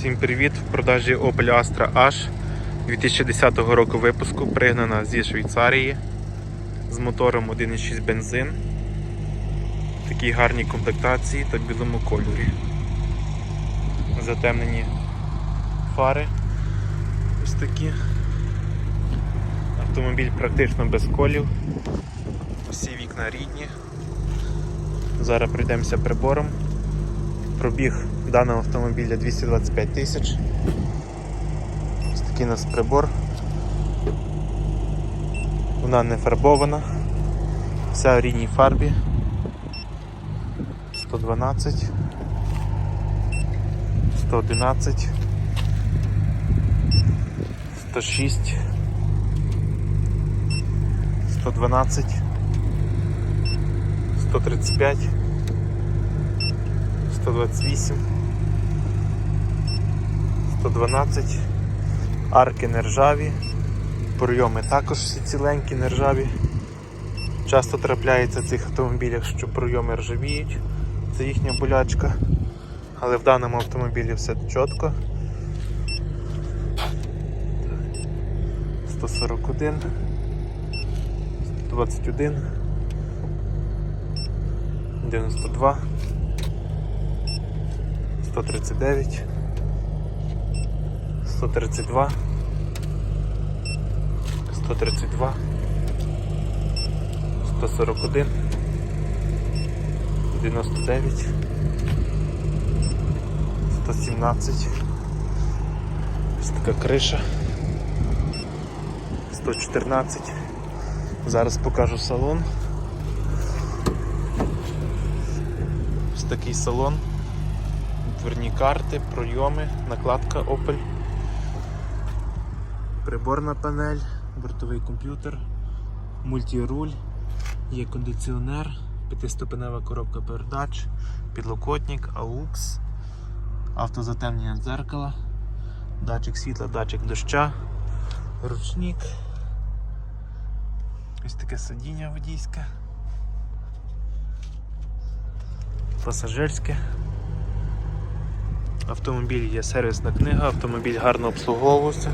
Всім привіт! В продажі Opel Astra H 2010 року випуску, пригнана зі Швейцарії з мотором 1.6 бензин. В такій гарній комплектації та білому кольорі. Затемнені фари. Ось такі. Автомобіль практично без колів. Всі вікна рідні. Зараз пройдемося прибором. Пробіг даного автомобіля 225 тисяч. Ось такий у нас прибор. Вона не фарбована, вся в рідній фарбі. 112, 111, 106, 112, 135. 128, 112, арки нержаві, пройоми також всі ціленькі нержаві. Часто трапляється в цих автомобілях, що пройоми ржавіють, це їхня болячка, але в даному автомобілі все чітко. 141, 121, 92. 139, 132, 132, 141, 99, 117, ось така криша, 114. Зараз покажу салон. Ось такий салон. Дверні карти, пройоми, накладка Opel, приборна панель, бортовий комп'ютер, мультіруль, є кондиціонер, п'ятиступенева коробка передач, підлокотник, AUX, автозатемнення дзеркала, датчик світла, датчик доща, ручник, ось таке сидіння водійське, пасажирське. Автомобіль є сервісна книга, автомобіль гарно обслуговувався.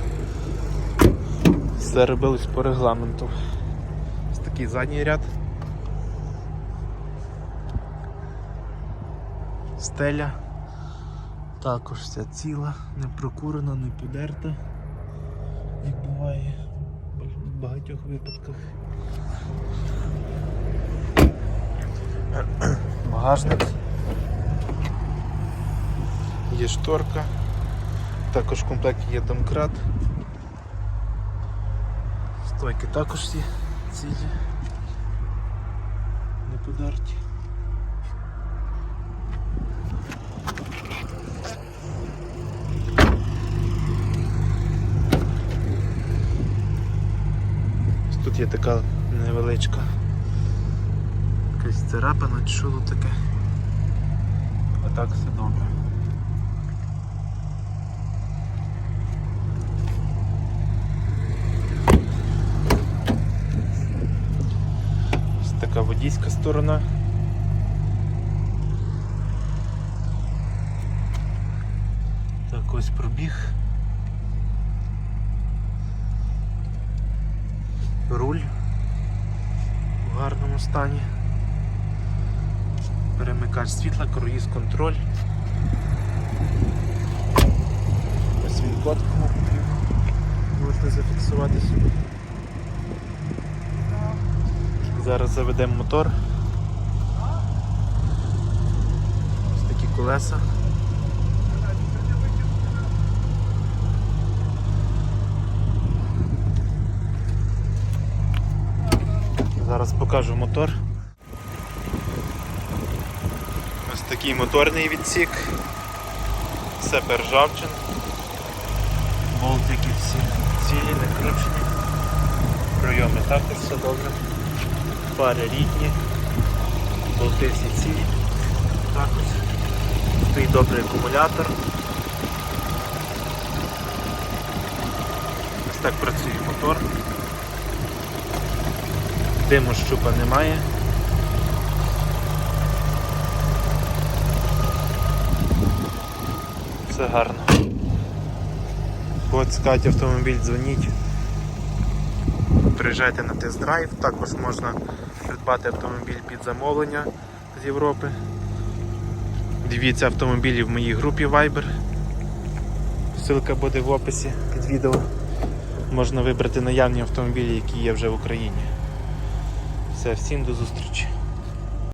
Все робилось по регламенту. Ось такий задній ряд. Стеля. Також вся ціла, не прокурена, не подерта, як буває в багатьох випадках. Багажник. Є шторка, також в комплекті є домкрат. Стойки також всі цілі, не подерті. Ось Тут є така невеличка якась царапина тут таке. А так все добре. Ось така водійська сторона. Так, ось пробіг. Руль в гарному стані. Перемикач світла, круїз контроль. Ось він код. Можна зафіксувати собі. Зараз заведемо мотор. Ось такі колеса. Зараз покажу мотор. Ось такий моторний відсік. Все ржавчин. Болтики всі цілі, не кручені. Пройоми також все добре. Фари рідні, всі цілі. Також. Стоїть добрий акумулятор. Ось так працює мотор. Диму щупа немає. Все гарно. Кого цікавить автомобіль, дзвоніть. Приїжджайте на тест-драйв, також можна придбати автомобіль під замовлення з Європи. Дивіться автомобілі в моїй групі Viber. Ссылка буде в описі під відео. Можна вибрати наявні автомобілі, які є вже в Україні. Все, всім до зустрічі.